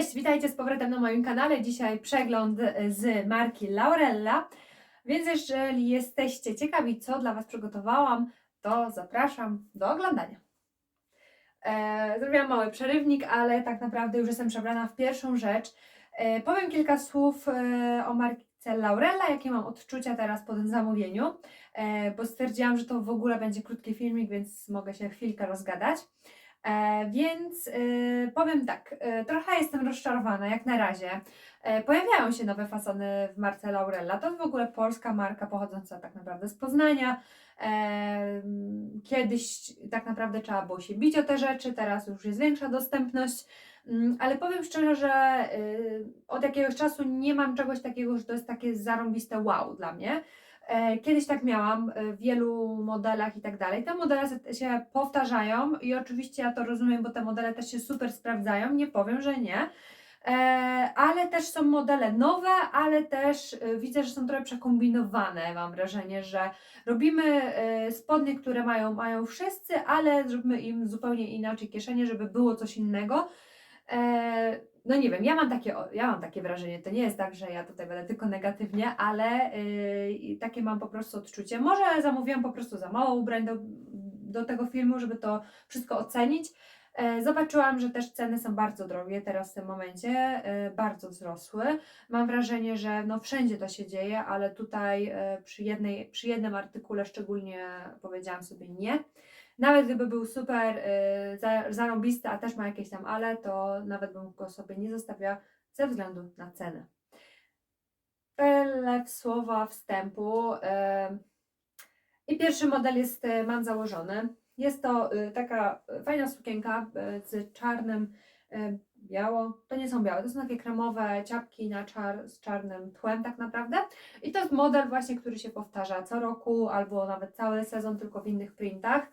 Cześć, witajcie z powrotem na moim kanale. Dzisiaj przegląd e, z marki Laurella. Więc jeżeli jesteście ciekawi, co dla Was przygotowałam, to zapraszam do oglądania. E, zrobiłam mały przerywnik, ale tak naprawdę już jestem przebrana w pierwszą rzecz. E, powiem kilka słów o marce Laurella, jakie mam odczucia teraz po tym zamówieniu, bo stwierdziłam, że to w ogóle będzie krótki filmik, więc mogę się chwilkę rozgadać. E, więc e, powiem tak, e, trochę jestem rozczarowana jak na razie. E, pojawiają się nowe fasony w marce Laurella. To w ogóle polska marka pochodząca tak naprawdę z Poznania. E, kiedyś tak naprawdę trzeba było się bić o te rzeczy, teraz już jest większa dostępność. Mm, Ale powiem szczerze, że y, od jakiegoś czasu nie mam czegoś takiego, że to jest takie zarąbiste wow dla mnie. E, Kiedyś tak miałam e, w wielu modelach i tak dalej. Te modele się powtarzają i oczywiście ja to rozumiem, bo te modele też się super sprawdzają, nie powiem, że nie. E, ale też są modele nowe, ale też widzę, że są trochę przekombinowane. Mam wrażenie, że robimy spodnie, które mają, mają wszyscy, ale zrobimy im zupełnie inaczej kieszenie, żeby było coś innego. No nie wiem, ja mam, takie, ja mam takie wrażenie, to nie jest tak, że ja tutaj będę tylko negatywnie, ale yy, takie mam po prostu odczucie. Może zamówiłam po prostu za mało ubrań do, do tego filmu, żeby to wszystko ocenić. E, Zobaczyłam, że też ceny są bardzo drogie teraz w tym momencie, e, bardzo wzrosły. Mam wrażenie, że no wszędzie to się dzieje, ale tutaj e, przy, jednej, przy jednym artykule szczególnie powiedziałam sobie nie. Nawet gdyby był super y, a też ma jakieś tam ale, to nawet bym go sobie nie zostawiła ze względu na cenę. Tyle słowa wstępu. y, I pierwszy model jest, y, mam założony. Jest to y, taka fajna sukienka y, z czarnym, biało. To nie są białe, to są takie kremowe ciapki na czar, z czarnym tłem tak naprawdę. I to jest model właśnie, który się powtarza co roku albo nawet cały sezon, tylko w innych printach.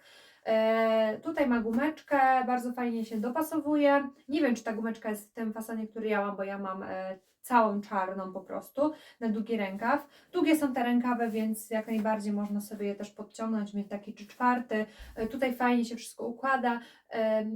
E, tutaj ma gumeczkę, bardzo fajnie się dopasowuje. Nie wiem, czy ta gumeczka jest w tym fasonie, który ja mam, bo ja mam e, całą czarną po prostu na długi rękaw. Długie są te rękawy, więc jak najbardziej można sobie je też podciągnąć, mieć taki czy czwarty. E, tutaj fajnie się wszystko układa,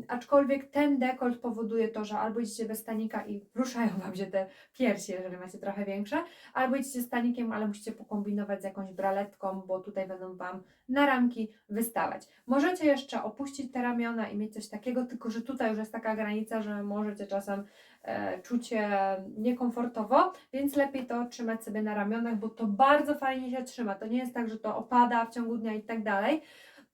aczkolwiek ten dekolt powoduje to, że albo idziecie bez stanika i ruszają Wam się te piersi, jeżeli macie trochę większe, albo idziecie z stanikiem, ale musicie pokombinować z jakąś braletką, bo tutaj będą Wam na ramki wystawać. Możecie jeszcze opuścić te ramiona i mieć coś takiego, tylko że tutaj już jest taka granica, że możecie czasem e, czuć się niekomfortowo, więc lepiej to trzymać sobie na ramionach, bo to bardzo fajnie się trzyma. To nie jest tak, że to opada w ciągu dnia i tak dalej.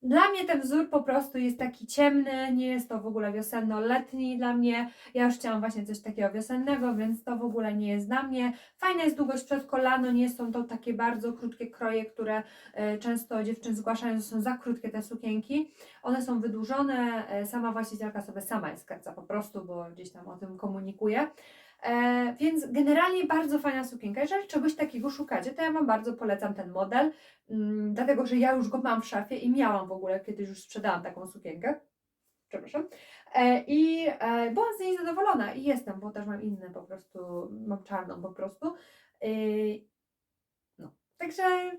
Dla mnie ten wzór po prostu jest taki ciemny, nie jest to w ogóle wiosenno-letni dla mnie. Ja już chciałam właśnie coś takiego wiosennego, więc to w ogóle nie jest dla mnie. Fajna jest długość przed kolano, nie są to takie bardzo krótkie kroje, które e, często dziewczyny zgłaszają, że są za krótkie te sukienki. One są wydłużone, e, sama właścicielka sobie sama je skraca po prostu, bo gdzieś tam o tym komunikuje. E, więc generalnie bardzo fajna sukienka. Jeżeli czegoś takiego szukacie, to ja Wam bardzo polecam ten model, mm, dlatego że ja już go mam w szafie i miałam w ogóle, kiedyś już sprzedałam taką sukienkę. Przepraszam. E, I e, byłam z niej zadowolona i jestem, bo też mam inne po prostu, mam czarną po prostu. E, no, także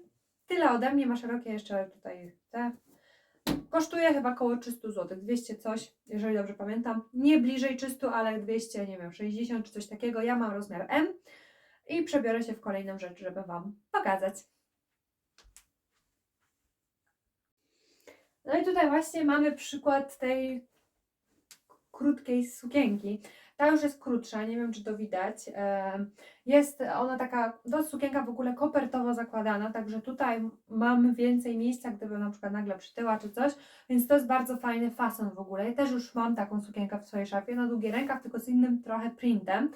tyle ode mnie, ma szerokie jeszcze tutaj te. Kosztuje chyba około 300 zł, 200 coś, jeżeli dobrze pamiętam. Nie bliżej 300, ale 200, nie wiem, 60 czy coś takiego. Ja mam rozmiar M i przebiorę się w kolejną rzecz, żeby Wam pokazać. No i tutaj właśnie mamy przykład tej krótkiej sukienki. Ta już jest krótsza, nie wiem czy to widać. Em, Jest ona taka, jest sukienka w ogóle kopertowo zakładana, także tutaj mamy więcej miejsca, gdyby na przykład nagle przytyła czy coś, więc to jest bardzo fajny fason w ogóle. Ja też już mam taką sukienkę w swojej szafie na długi rękaw, tylko z innym trochę printem.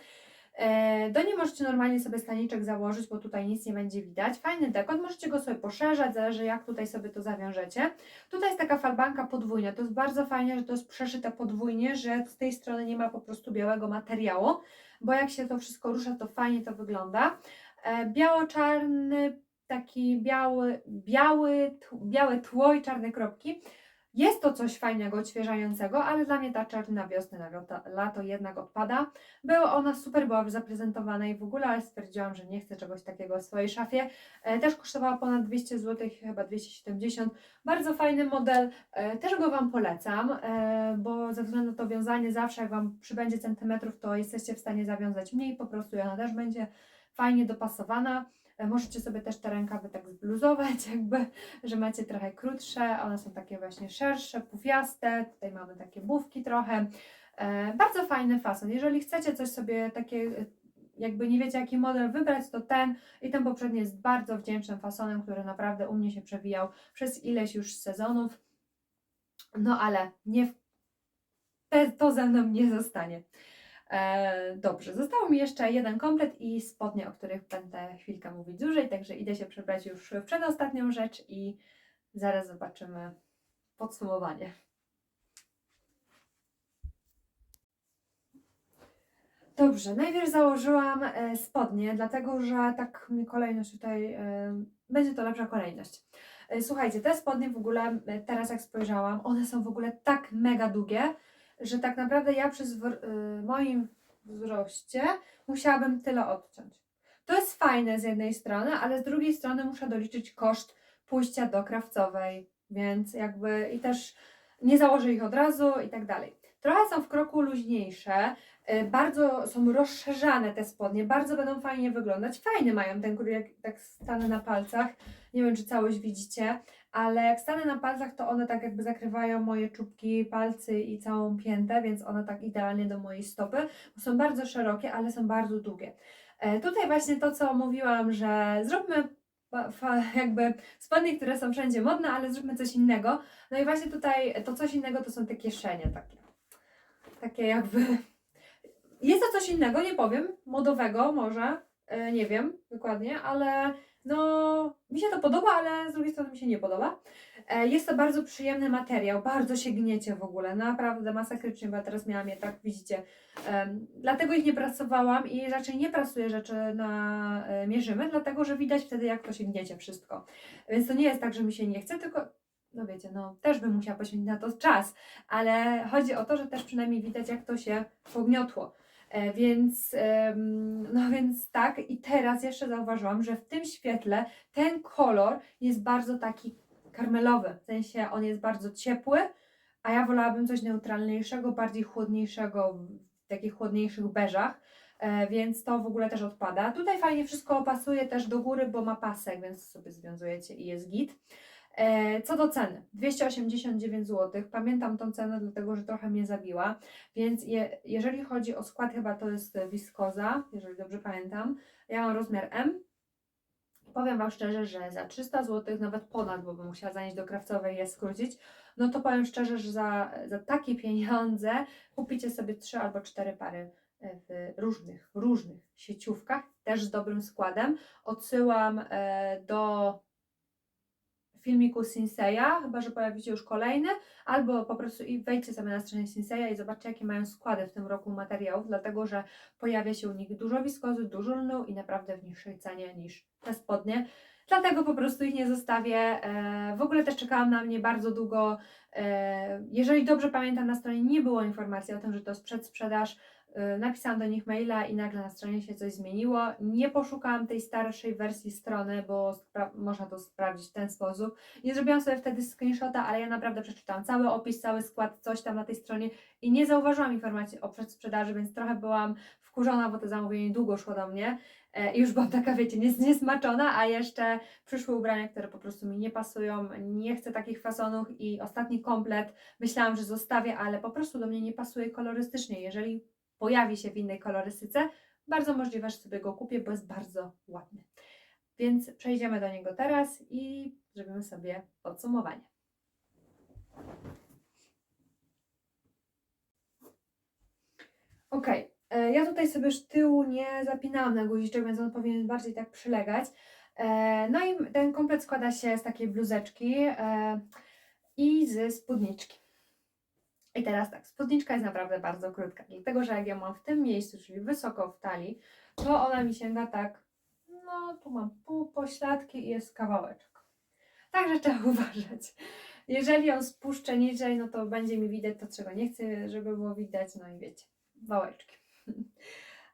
E, Do niej możecie normalnie sobie staniczek założyć, bo tutaj nic nie będzie widać. Fajny dekot, możecie go sobie poszerzać, zależy jak tutaj sobie to zawiążecie. Tutaj jest taka falbanka podwójna, to jest bardzo fajnie, że to jest przeszyte podwójnie, że z tej strony nie ma po prostu białego materiału, bo jak się to wszystko rusza, to fajnie to wygląda. E, Biało-czarny, taki biały, biały, białe tło i czarne kropki. Jest to coś fajnego, odświeżającego, ale dla mnie ta czerń na wiosnę, na lato, lato jednak odpada. Była ona super, była zaprezentowana i w ogóle, ale stwierdziłam, że nie chcę czegoś takiego w swojej szafie. E, też kosztowała ponad 200 zł, chyba 270. Bardzo fajny model, e, też go Wam polecam, e, bo ze względu na to wiązanie zawsze jak Wam przybędzie centymetrów, to jesteście w stanie zawiązać mniej po prostu i ona też będzie fajnie dopasowana. E, Możecie sobie też te rękawy tak zbluzować, jakby, że macie trochę krótsze, one są takie właśnie szersze, pufiaste, tutaj mamy takie bufki trochę. E, bardzo fajny fason. Jeżeli chcecie coś sobie takie, e, jakby nie wiecie jaki model wybrać, to ten i ten poprzedni jest bardzo wdzięcznym fasonem, który naprawdę u mnie się przewijał przez ileś już sezonów. No ale nie, te, to ze mną nie zostanie. E, dobrze, został mi jeszcze jeden komplet i spodnie, o których będę chwilkę mówić dłużej, także idę się przebrać już w przedostatnią rzecz i zaraz zobaczymy podsumowanie. Dobrze, najpierw założyłam e, spodnie, dlatego że tak mi kolejność tutaj, e, będzie to lepsza kolejność. Słuchajcie, te spodnie w ogóle, teraz jak spojrzałam, one są w ogóle tak mega długie, że tak naprawdę ja przy y, moim wzroście musiałabym tyle odciąć. To jest fajne z jednej strony, ale z drugiej strony muszę doliczyć koszt pójścia do krawcowej, więc jakby i też nie założę ich od razu i tak dalej. Trochę są w kroku luźniejsze, y, bardzo są rozszerzane te spodnie, bardzo będą fajnie wyglądać. Fajny mają ten krój, jak tak stanę na palcach. Nie wiem, czy całość widzicie, ale jak stanę na palcach, to one tak jakby zakrywają moje czubki, palcy i całą piętę, więc one tak idealnie do mojej stopy. Są bardzo szerokie, ale są bardzo długie. E, tutaj właśnie to, co mówiłam, że zróbmy jakby spodnie, które są wszędzie modne, ale zróbmy coś innego. No i właśnie tutaj to coś innego to są te kieszenie takie. Takie jakby... Jest to coś innego, nie powiem, modowego może, e, nie wiem dokładnie, ale no, mi się to podoba, ale z drugiej strony mi się nie podoba. E, Jest to bardzo przyjemny materiał, bardzo się gniecie w ogóle, naprawdę masakrycznie, bo ja teraz miałam je tak, widzicie. Dlatego ich nie prasowałam i raczej nie prasuję rzeczy na e, mierzymy, dlatego że widać wtedy, jak to się gniecie wszystko. Więc to nie jest tak, że mi się nie chce, tylko no wiecie, no też bym musiała poświęcić na to czas, ale chodzi o to, że też przynajmniej widać, jak to się pogniotło. E, Więc, no więc tak, i teraz jeszcze zauważyłam, że w tym świetle ten kolor jest bardzo taki karmelowy, w sensie on jest bardzo ciepły, a ja wolałabym coś neutralniejszego, bardziej chłodniejszego, w takich chłodniejszych beżach, e, więc to w ogóle też odpada. Tutaj fajnie wszystko pasuje też do góry, bo ma pasek, więc sobie związujecie i jest git. E, Co do ceny, 289 zł. Pamiętam tą cenę, dlatego że trochę mnie zabiła. Więc je, jeżeli chodzi o skład, chyba to jest wiskoza, jeżeli dobrze pamiętam. Ja mam rozmiar M. Powiem Wam szczerze, że za 300 zł, nawet ponad, bo bym musiała zanieść do krawcowej i je skrócić, no to powiem szczerze, że za, za takie pieniądze kupicie sobie 3 albo 4 pary e, w różnych, różnych sieciówkach, też z dobrym składem. Odsyłam e, do filmiku Sinseya, chyba że pojawicie już kolejny, albo po prostu i wejdźcie sobie na stronę Sinseya i zobaczcie, jakie mają składy w tym roku materiałów, dlatego że pojawia się u nich dużo wiskozy, dużo lnu i naprawdę w niższej cenie niż te spodnie. Dlatego po prostu ich nie zostawię. E, W ogóle też czekałam na mnie bardzo długo. E, Jeżeli dobrze pamiętam, na stronie nie było informacji o tym, że to jest przedsprzedaż. E, Napisałam do nich maila i nagle na stronie się coś zmieniło. Nie poszukałam tej starszej wersji strony, bo można to sprawdzić w ten sposób. Nie zrobiłam sobie wtedy screenshota, ale ja naprawdę przeczytałam cały opis, cały skład, coś tam na tej stronie i nie zauważyłam informacji o przedsprzedaży, więc trochę byłam wkurzona, bo to zamówienie długo szło do mnie. E, I już byłam taka, wiecie, nies- niesmaczona, a jeszcze przyszły ubrania, które po prostu mi nie pasują, nie chcę takich fasonów i ostatni komplet myślałam, że zostawię, ale po prostu do mnie nie pasuje kolorystycznie. Jeżeli pojawi się w innej kolorystyce, bardzo możliwe, że sobie go kupię, bo jest bardzo ładny. Więc przejdziemy do niego teraz i zrobimy sobie podsumowanie. Ok, ja tutaj sobie już tyłu nie zapinałam na guziczek, więc on powinien bardziej tak przylegać. E, No i ten komplet składa się z takiej bluzeczki e, i ze spódniczki. I teraz tak, spódniczka jest naprawdę bardzo krótka, dlatego że jak ja mam w tym miejscu, czyli wysoko w talii, to ona mi sięga tak, no tu mam pół pośladki i jest kawałeczek. Także trzeba uważać. jeżeli ją spuszczę niżej, no to będzie mi widać to, czego nie chcę, żeby było widać, no i wiecie, wałeczki.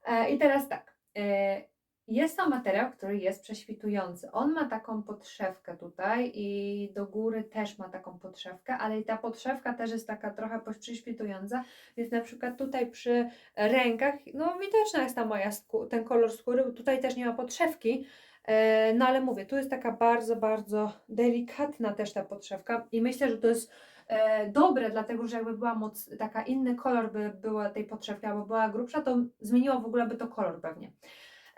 E, I teraz tak, e, jest to materiał, który jest prześwitujący. On ma taką podszewkę tutaj i do góry też ma taką podszewkę, ale i ta podszewka też jest taka trochę prześwitująca, więc na przykład tutaj przy rękach, no widoczna jest ta moja, ten kolor skóry, tutaj też nie ma podszewki, e, no ale mówię, tu jest taka bardzo, bardzo delikatna też ta podszewka i myślę, że to jest e, dobre, dlatego że jakby była moc, taka inny kolor by była tej podszewki, albo była grubsza, to zmieniło w ogóle by to kolor pewnie.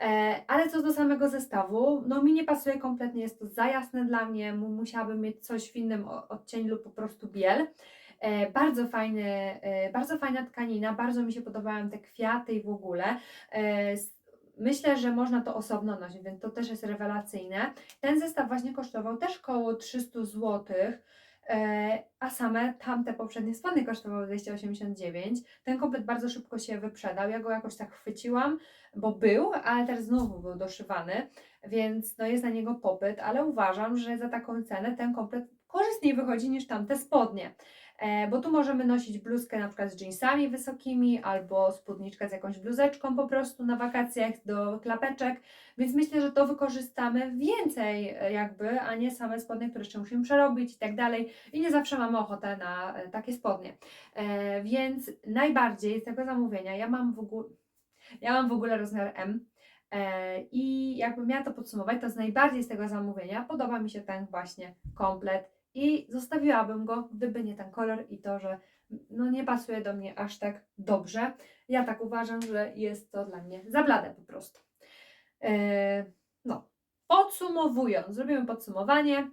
E, ale co do samego zestawu, no mi nie pasuje kompletnie, jest to za jasne dla mnie, mu- musiałabym mieć coś w innym o- odcieniu lub po prostu biel. E, bardzo fajny, e, bardzo fajna tkanina, bardzo mi się podobają te kwiaty i w ogóle. Myślę, że można to osobno nosić, więc to też jest rewelacyjne. Ten zestaw właśnie kosztował też około 300 zł, e, a same tamte poprzednie spodnie kosztowały 289. Ten komplet bardzo szybko się wyprzedał. Ja go jakoś tak chwyciłam, bo był, ale teraz znowu był doszywany, więc no jest na niego popyt, ale uważam, że za taką cenę ten komplet korzystniej wychodzi niż tamte spodnie. E, bo tu możemy nosić bluzkę na przykład z jeansami wysokimi albo spódniczkę z jakąś bluzeczką po prostu na wakacjach do klapeczek, więc myślę, że to wykorzystamy więcej e, jakby, a nie same spodnie, które jeszcze musimy przerobić i tak dalej i nie zawsze mamy ochotę na e, takie spodnie. Więc najbardziej z tego zamówienia ja mam w ogóle ja mam w ogóle rozmiar M. I jakbym miała to podsumować, to z najbardziej z tego zamówienia podoba mi się ten właśnie komplet i zostawiłabym go, gdyby nie ten kolor i to, że no nie pasuje do mnie aż tak dobrze. Ja tak uważam, że jest to dla mnie za blade po prostu. E, no, podsumowując, zrobimy podsumowanie.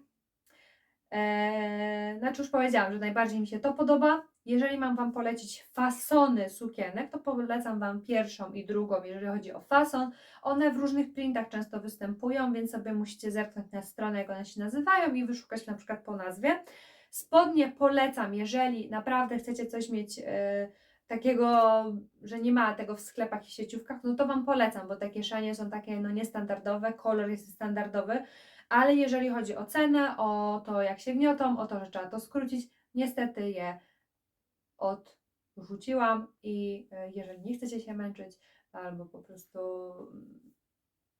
Eee, znaczy już powiedziałam, że najbardziej mi się to podoba. Jeżeli mam Wam polecić fasony sukienek, to polecam Wam pierwszą i drugą, jeżeli chodzi o fason. One w różnych printach często występują, więc sobie musicie zerknąć na stronę, jak one się nazywają i wyszukać na przykład po nazwie. Spodnie polecam, jeżeli naprawdę chcecie coś mieć e, takiego, że nie ma tego w sklepach i sieciówkach, no to Wam polecam, bo te kieszenie są takie no niestandardowe, kolor jest standardowy, ale jeżeli chodzi o cenę, o to jak się gniotą, o to, że trzeba to skrócić, niestety je odrzuciłam i e, jeżeli nie chcecie się męczyć albo po prostu mm,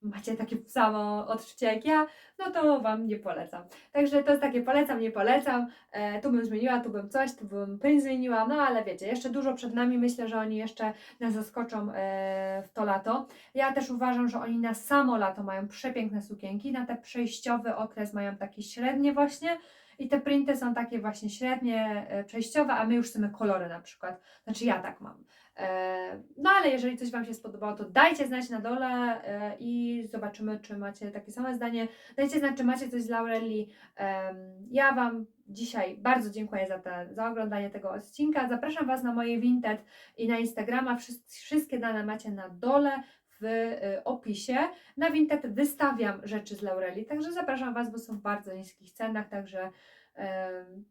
macie takie samo odczucie jak ja, no to Wam nie polecam. Także to jest takie polecam, nie polecam. E, tu bym zmieniła, tu bym coś, tu bym print zmieniła, no ale wiecie, jeszcze dużo przed nami. Myślę, że oni jeszcze nas zaskoczą e, w to lato. Ja też uważam, że oni na samo lato mają przepiękne sukienki, na ten przejściowy okres mają takie średnie właśnie i te printy są takie właśnie średnie, e, przejściowe, a my już chcemy kolory na przykład. Znaczy ja tak mam. E, No ale jeżeli coś Wam się spodobało, to dajcie znać na dole e, i zobaczymy, czy macie takie same zdanie. Dajcie znać, czy macie coś z Laureli. Em, Ja Wam dzisiaj bardzo dziękuję za, te, za oglądanie tego odcinka. Zapraszam Was na moje Vinted i na Instagrama. Wszys- Wszystkie dane macie na dole w y, opisie. Na Vinted wystawiam rzeczy z Laureli, także zapraszam Was, bo są w bardzo niskich cenach, także,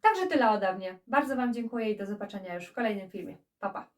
także tyle ode mnie. Bardzo Wam dziękuję i do zobaczenia już w kolejnym filmie. Pa, pa!